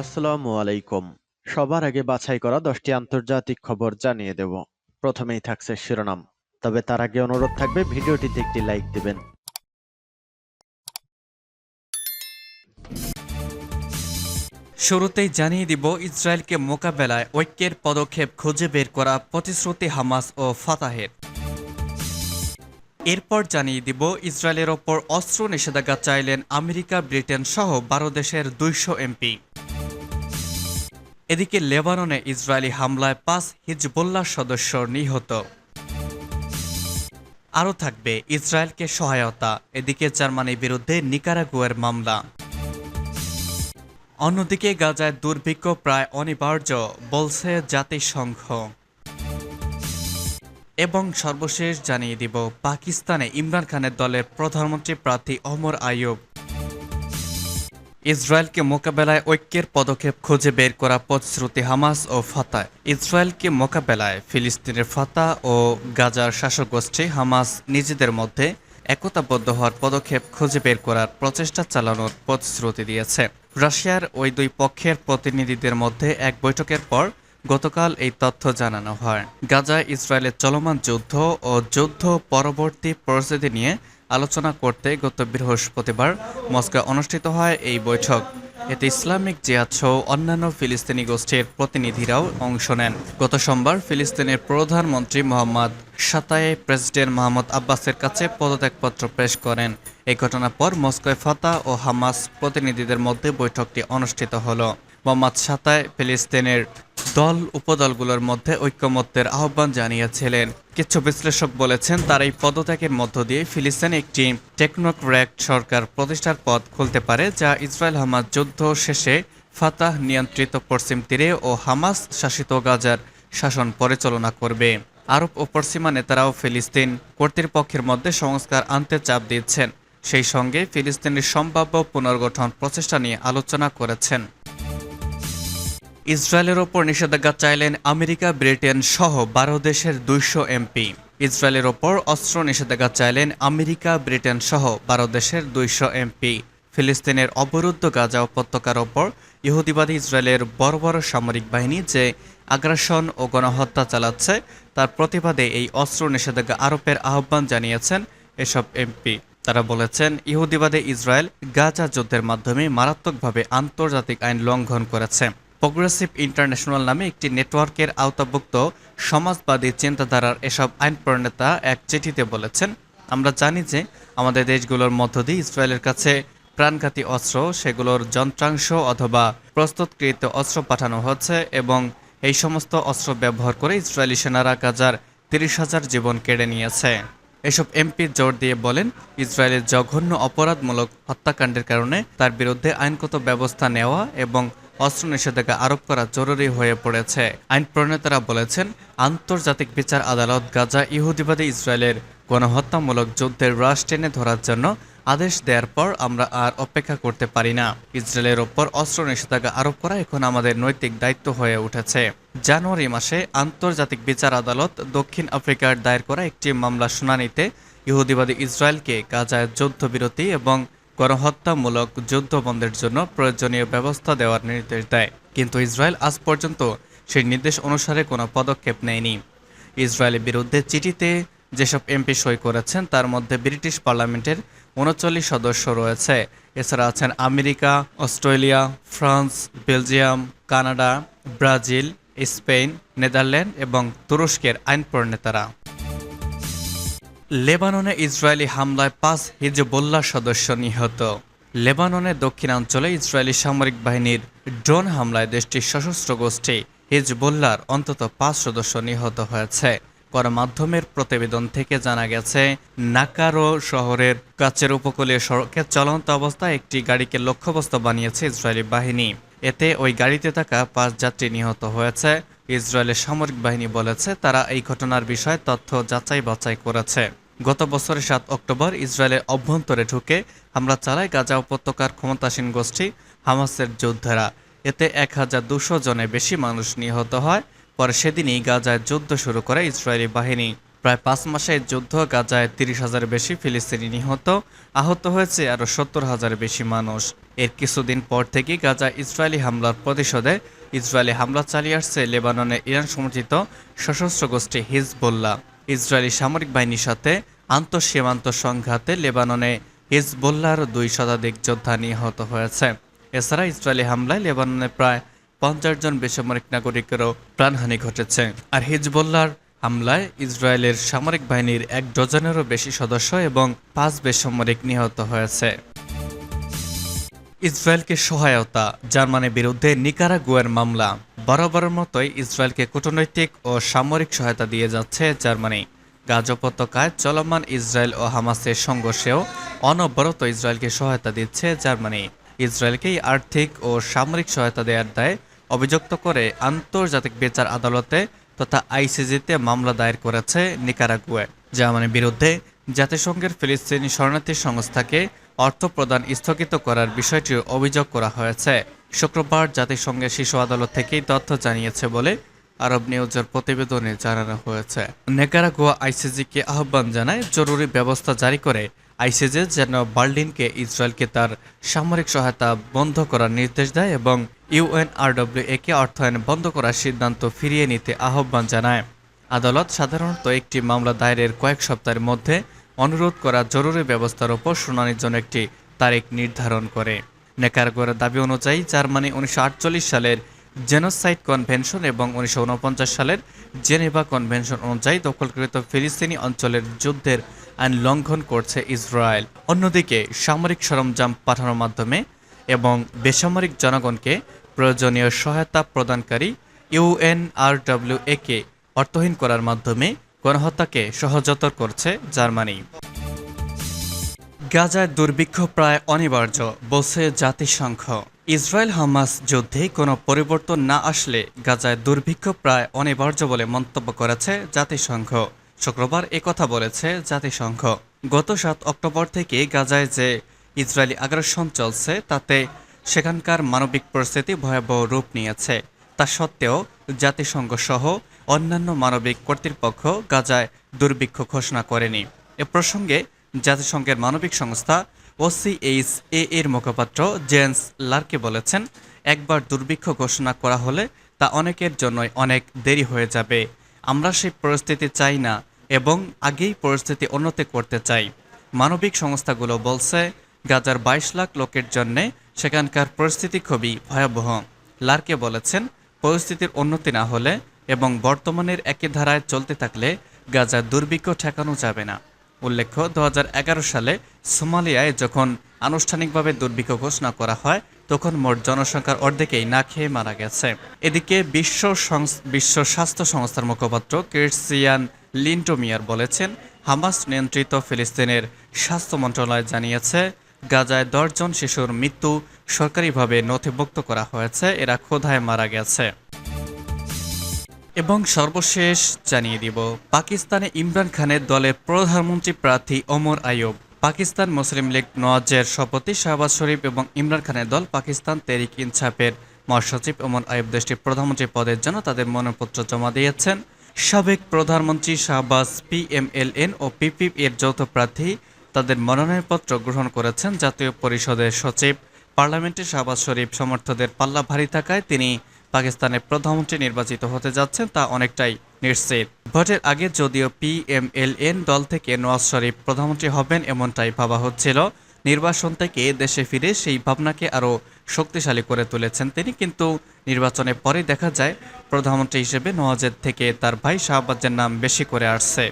আসসালামু আলাইকুম। সবার আগে বাছাই করা দশটি আন্তর্জাতিক খবর জানিয়ে দেব। প্রথমেই থাকছে শিরোনাম। তবে তার আগে অনুরোধ থাকবে, ভিডিওটিতে একটি লাইক দিবেন। শুরুতেই জানিয়ে দিব, ইসরায়েলকে মোকাবেলায় ঐক্যের পদক্ষেপ খুঁজে বের করা প্রতিশ্রুতি হামাস ও ফাতাহের। এরপর জানিয়ে দিব, ইসরায়েলের ওপর অস্ত্র নিষেধাজ্ঞা চাইলেন আমেরিকা, ব্রিটেন সহ বারো দেশের দুইশো এমপি। এদিকে লেবাননে ইসরায়েলি হামলায় পাঁচ হিজবুল্লাহ সদস্য নিহত। আরও থাকবে ইসরায়েলকে সহায়তা, এদিকে জার্মানির বিরুদ্ধে নিকারাগুয়ের মামলা। অন্যদিকে গাজায় দুর্ভিক্ষ প্রায় অনিবার্য, বলছে জাতিসংঘ। এবং সর্বশেষ জানিয়ে দিব, পাকিস্তানে ইমরান খানের দলের প্রধানমন্ত্রী প্রার্থী অমর আয়ুব ইসরায়েলকে মোকাবেলায় ঐক্যের পদক্ষেপ খুঁজে বের করা প্রতিশ্রুতি হামাস ও ফাতা ইসরায়েলকে মোকাবেলায় ফিলিস্তিনের ফাতা ও গাজার শাসক গোষ্ঠী হামাস নিজেদের মধ্যে একতাবদ্ধ হওয়ার পদক্ষেপ খুঁজে বের করার প্রচেষ্টা চালানোর প্রতিশ্রুতি দিয়েছে। রাশিয়ার ওই দুই পক্ষের প্রতিনিধিদের মধ্যে এক বৈঠকের পর গতকাল এই তথ্য জানানো হয়। গাজায় ইসরায়েলের চলমান যুদ্ধ ও যুদ্ধ পরবর্তী পরিস্থিতি নিয়ে আলোচনা করতে গত বৃহস্পতিবার মস্কো অনুষ্ঠিত হয় এই বৈঠক। এতে ইসলামিক জিহাদ সহ অন্যান্য ফিলিস্তিনি গোষ্ঠীর প্রতিনিধিরাও অংশ নেন। গত সোমবার ফিলিস্তিনের প্রধানমন্ত্রী মোহাম্মদ সাতায়ে প্রেসিডেন্ট মোহাম্মদ আব্বাসের কাছে পদত্যাগপত্র পেশ করেন। এই ঘটনার পর মস্কোয় ফাতা ও হামাস প্রতিনিধিদের মধ্যে বৈঠকটি অনুষ্ঠিত হলো। মোহাম্মদ সাতায় ফিলিস্তিনের দল উপদলগুলোর মধ্যে ঐক্যমত্যের আহ্বান জানিয়েছিলেন। কিছু বিশ্লেষক বলেছেন, তার এই পদত্যাগের মধ্য দিয়ে ফিলিস্তিন একটি টেকনোক্র্যাট সরকার প্রতিষ্ঠার পথ খুলতে পারে, যা ইসরায়েল হামাস যুদ্ধ শেষে ফাতাহ নিয়ন্ত্রিত পশ্চিম তীরে ও হামাস শাসিত গাজার শাসন পরিচালনা করবে। আরব ও পশ্চিমা নেতারাও ফিলিস্তিন কর্তৃপক্ষের মধ্যে সংস্কার আনতে চাপ দিচ্ছেন। সেই সঙ্গে ফিলিস্তিনের সম্ভাব্য পুনর্গঠন প্রচেষ্টা নিয়ে আলোচনা করেছেন। ইসরায়েলের ওপর নিষেধাজ্ঞা চাইলেন আমেরিকা, ব্রিটেন সহ বারো দেশের দুইশো এমপি। ইসরায়েলের ওপর অস্ত্র নিষেধাজ্ঞা চাইলেন আমেরিকা, ব্রিটেন সহ বারো দেশের দুইশো এমপি। ফিলিস্তিনের অবরুদ্ধ গাজা উপত্যকার ওপর ইহুদিবাদী ইসরায়েলের বড় বড় সামরিক বাহিনী যে আগ্রাসন ও গণহত্যা চালাচ্ছে, তার প্রতিবাদে এই অস্ত্র নিষেধাজ্ঞা আরোপের আহ্বান জানিয়েছেন এসব এমপি। তারা বলেছেন, ইহুদিবাদী ইসরায়েল গাজা যুদ্ধের মাধ্যমে মারাত্মকভাবে আন্তর্জাতিক আইন লঙ্ঘন করেছে। প্রগ্রেসিভ ইন্টারন্যাশনাল নামে একটি নেটওয়ার্কের আওতাভুক্ত সমাজবাদী চিন্তাধারার এসব আইন প্রণেতা এক চিঠিতে বলেছেন, আমরা জানি যে আমাদের দেশগুলোর মধ্য দিয়ে ইসরায়েলের কাছে প্রাণঘাতী অস্ত্র, সেগুলোর যন্ত্রাংশ অথবা প্রস্তুতকৃত অস্ত্র পাঠানো হচ্ছে এবং এই সমস্ত অস্ত্র ব্যবহার করে ইসরায়েলি সেনারা গাজার তিরিশ হাজার জীবন কেড়ে নিয়েছে। এসব এমপি জোর দিয়ে বলেন, ইসরায়েলের জঘন্য অপরাধমূলক হত্যাকাণ্ডের কারণে তার বিরুদ্ধে আইনগত ব্যবস্থা নেওয়া এবং অস্ত্র নিষেধাজ্ঞা আরোপ করা জরুরি হয়ে পড়েছে। আইন প্রণেতারা বলেছেন, আন্তর্জাতিক বিচার আদালত গাজা ইহুদিবাদী ইসরায়েলের গণহত্যামূলক যুদ্ধের রাশ টেনে ধরার জন্য আদেশ দেওয়ার পর আমরা আর অপেক্ষা করতে পারি না। ইসরায়েলের ওপর অস্ত্র নিষেধাজ্ঞা আরোপ করা এখন আমাদের নৈতিক দায়িত্ব হয়ে উঠেছে। জানুয়ারি মাসে আন্তর্জাতিক বিচার আদালত দক্ষিণ আফ্রিকার দায়ের করা একটি মামলা শুনানিতে ইহুদিবাদী ইসরায়েলকে গাজায় যুদ্ধবিরতি এবং গণহত্যামূলক যুদ্ধ বন্ধের জন্য প্রয়োজনীয় ব্যবস্থা দেওয়ার নির্দেশ দেয়। কিন্তু ইসরায়েল আজ পর্যন্ত সেই নির্দেশ অনুসারে কোনো পদক্ষেপ নেয়নি। ইসরায়েলের বিরুদ্ধে চিঠিতে যেসব এমপি সই করেছেন, তার মধ্যে ব্রিটিশ পার্লামেন্টের উনচল্লিশ সদস্য রয়েছে। এছাড়া আছেন America, Australia, France, Belgium, Canada, Brazil, Spain, Netherland এবং তুরস্কের আইন প্রণেতারা লেবাননে ইসরায়েলি হামলায় পাঁচ হিজবুল্লাহ সদস্য নিহত। লেবাননের দক্ষিণাঞ্চলে ইসরায়েলি সামরিক বাহিনীর ড্রোন হামলায় দেশটির সশস্ত্র গোষ্ঠী হিজবুল্লাহর অন্তত পাঁচ সদস্য নিহত হয়েছে। গণমাধ্যমের প্রতিবেদন থেকে জানা গেছে, নাকারো শহরের কাছের উপকূলীয় সড়কে চলন্ত অবস্থায় একটি গাড়িকে লক্ষ্যবস্তু বানিয়েছে ইসরায়েলি বাহিনী। এতে ওই গাড়িতে থাকা পাঁচ যাত্রী নিহত হয়েছে। ইসরায়েলের সামরিক বাহিনী বলেছে, তারা এই ঘটনার বিষয়ে তথ্য যাচাই বাছাই করেছে। গত বছরের সাত অক্টোবর ইসরায়েলের অভ্যন্তরে ঢুকে হামলা চালায় গাজা উপত্যকার ক্ষমতাসীন গোষ্ঠী হামাসের যোদ্ধারা। এতে এক হাজার দুশো জনের বেশি মানুষ নিহত হয়। পরে সেদিনই গাজায় যুদ্ধ শুরু করে ইসরায়েলি বাহিনী। প্রায় পাঁচ মাসের যুদ্ধ গাজায় তিরিশ হাজার বেশি ফিলিস্তিনি নিহত, আহত হয়েছে আরও সত্তর হাজার বেশি মানুষ। এর কিছুদিন পর থেকে গাজা ইসরায়েলি হামলার প্রতিশোধে ইসরায়েলি হামলা চালিয়ে আসছে লেবাননে ইরান সমর্থিত সশস্ত্র গোষ্ঠী হিজবুল্লাহ। ইসরায়েলি সামরিক বাহিনীর সাথে আন্তঃসীমান্ত সংঘাতে লেবাননে হিজবুল্লাহর দুই শতাধিক যোদ্ধা নিহত হয়েছে। এছাড়া ইসরায়েলি হামলায় লেবাননে প্রায় পঞ্চাশ জন বেসামরিক নাগরিকেরও প্রাণহানি ঘটেছে। আর হিজবুল্লাহর হামলায় ইসরায়েলের সামরিক বাহিনীর এক ডজনেরও বেশি সদস্য এবং পাঁচ বেসামরিক নিহত হয়েছে। ইসরায়েলকে সহায়তা, জার্মানির বিরুদ্ধে নিকারাগুয়ার মামলা। বরাবরের মতোই ইসরায়েলকে কূটনৈতিক ও সামরিক সহায়তা দিয়ে যাচ্ছে জার্মানি। গাজা চলমান ইসরায়েল ও হামাসের সংঘর্ষেও অনবরত ইসরায়েলকে সহায়তা দিচ্ছে জার্মানি। ইসরায়েলকেই আর্থিক ও সামরিক সহায়তা দেওয়ার দায় অভিযুক্ত করে আন্তর্জাতিক বিচার আদালতে তথা আইসিজিতে মামলা দায়ের করেছে নিকারাগুয়ে। জার্মানির বিরুদ্ধে জাতিসংঘের ফিলিস্তিনি শরণার্থী সংস্থাকে অর্থ প্রদান স্থগিত করার বিষয়টি অভিযোগ করা হয়েছে। শুক্রবার জাতিসংঘের শিশু আদালত থেকেই তথ্য জানিয়েছে বলে আরব নিউজের প্রতিবেদনে জানানো হয়েছে। নেকারাগুয়া আইসিজিকে আহ্বান জানায় জরুরি ব্যবস্থা জারি করে আইসিজে যেন বার্লিনকে ইসরায়েলকে তার সামরিক সহায়তা বন্ধ করার নির্দেশ দেয় এবং ইউএনআরডব্লিউ একে অর্থায়ন বন্ধ করার সিদ্ধান্ত ফিরিয়ে নিতে আহ্বান জানায়। আদালত সাধারণত একটি মামলা দায়েরের কয়েক সপ্তাহের মধ্যে অনুরোধ করা জরুরি ব্যবস্থার ওপর শুনানির জন্য একটি তারিখ নির্ধারণ করে। নেকারগোয়ের দাবি অনুযায়ী জার্মানি উনিশশো আটচল্লিশ সালের জেনোসাইড কনভেনশন এবং উনিশশো উনপঞ্চাশ সালের জেনেভা কনভেনশন অনুযায়ী দখলকৃত ফিলিস্তিনি অঞ্চলের যুদ্ধের আইন লঙ্ঘন করছে ইসরায়েল। অন্যদিকে সামরিক সরঞ্জাম পাঠানোর মাধ্যমে এবং বেসামরিক জনগণকে প্রয়োজনীয় সহায়তা প্রদানকারী ইউএনআরডব্লিউ একে অর্থহীন করার মাধ্যমে গণহত্যাকে সহজতর করছে জার্মানি। গাজায় দুর্ভিক্ষ প্রায় অনিবার্য, বলছে জাতিসংঘ। ইসরায়েল হামাস যুদ্ধে কোনো পরিবর্তন না আসলে গাজায় দুর্ভিক্ষ প্রায় অনিবার্য বলে মন্তব্য করেছে জাতিসংঘ। শুক্রবার একথা বলেছে জাতিসংঘ। গত সাত অক্টোবর থেকে গাজায় যে ইসরায়েলি আগ্রাসন চলছে, তাতে সেখানকার মানবিক পরিস্থিতি ভয়াবহ রূপ নিয়েছে। তা সত্ত্বেও জাতিসংঘ সহ অন্যান্য মানবিক কর্তৃপক্ষ গাজায় দুর্ভিক্ষ ঘোষণা করেনি। এ প্রসঙ্গে জাতিসংঘের মানবিক সংস্থা ওসিএইচ এ এর মুখপাত্র জেন্স লার্কে বলেছেন, একবার দুর্ভিক্ষ ঘোষণা করা হলে তা অনেকের জন্যই অনেক দেরি হয়ে যাবে। আমরা সেই পরিস্থিতি চাই না এবং আগেই পরিস্থিতি উন্নতি করতে চাই। মানবিক সংস্থাগুলো বলছে, গাজার বাইশ লাখ লোকের জন্যে সেখানকার পরিস্থিতি খুবই ভয়াবহ। লার্কে বলেছেন, পরিস্থিতির উন্নতি না হলে এবং বর্তমানের একই ধারায় চলতে থাকলে গাজার দুর্ভিক্ষ ঠেকানো যাবে না। উল্লেখ্য, দু হাজার এগারো সালে সোমালিয়ায় যখন আনুষ্ঠানিকভাবে দুর্ভিক্ষ ঘোষণা করা হয়, তখন মোট জনসংখ্যার অর্ধেকেই না খেয়ে মারা গেছে। এদিকে বিশ্ব বিশ্ব স্বাস্থ্য সংস্থার মুখপাত্র ক্রিশ্চিয়ান লিন্টোমিয়ার বলেছেন, হামাস নিয়ন্ত্রিত ফিলিস্তিনের স্বাস্থ্য মন্ত্রণালয় জানিয়েছে, গাজায় দশজন শিশুর মৃত্যু সরকারিভাবে নথিভুক্ত করা হয়েছে, এরা ক্ষুধায় মারা গেছে। এবং সর্বশেষ জানিয়ে দিব, পাকিস্তানে ইমরান খানের দলের প্রধানমন্ত্রী প্রার্থী ওমর আয়ুব পাকিস্তান মুসলিম লীগ নওয়াজের সভাপতি শাহবাজ শরীফ এবং ইমরান খানের দল পাকিস্তান তেরিক ইনসাফের মহাসচিব ওমর আয়ুব দেশটির প্রধানমন্ত্রী পদের জন্য তাদের মনোনয়নপত্র জমা দিয়েছেন। সাবেক প্রধানমন্ত্রী শাহবাজ পিএমএলএন ও পিপিপ এর যৌথ প্রার্থী তাদের মনোনয়নপত্র গ্রহণ করেছেন জাতীয় পরিষদের সচিব। পার্লামেন্টে শাহবাজ শরীফ সমর্থকদের পাল্লা ভারী থাকায় তিনি পাকিস্তানের প্রধানমন্ত্রী নির্বাচিত হতে যাচ্ছেন তা অনেকটাই নিশ্চিত। ভোটের আগে যদিও পিএমএলএন দল থেকে নওয়াজ শরীফ প্রধানমন্ত্রী হবেন এমনটাই ভাবা হচ্ছিল, নির্বাচন থেকে দেশে ফিরে সেই ভাবনাকে আরও শক্তিশালী করে তুলেছেন তিনি। কিন্তু নির্বাচনের পরে দেখা যায় প্রধানমন্ত্রী হিসেবে নওয়াজের থেকে তার ভাই শাহবাজের নাম বেশি করে আসছে।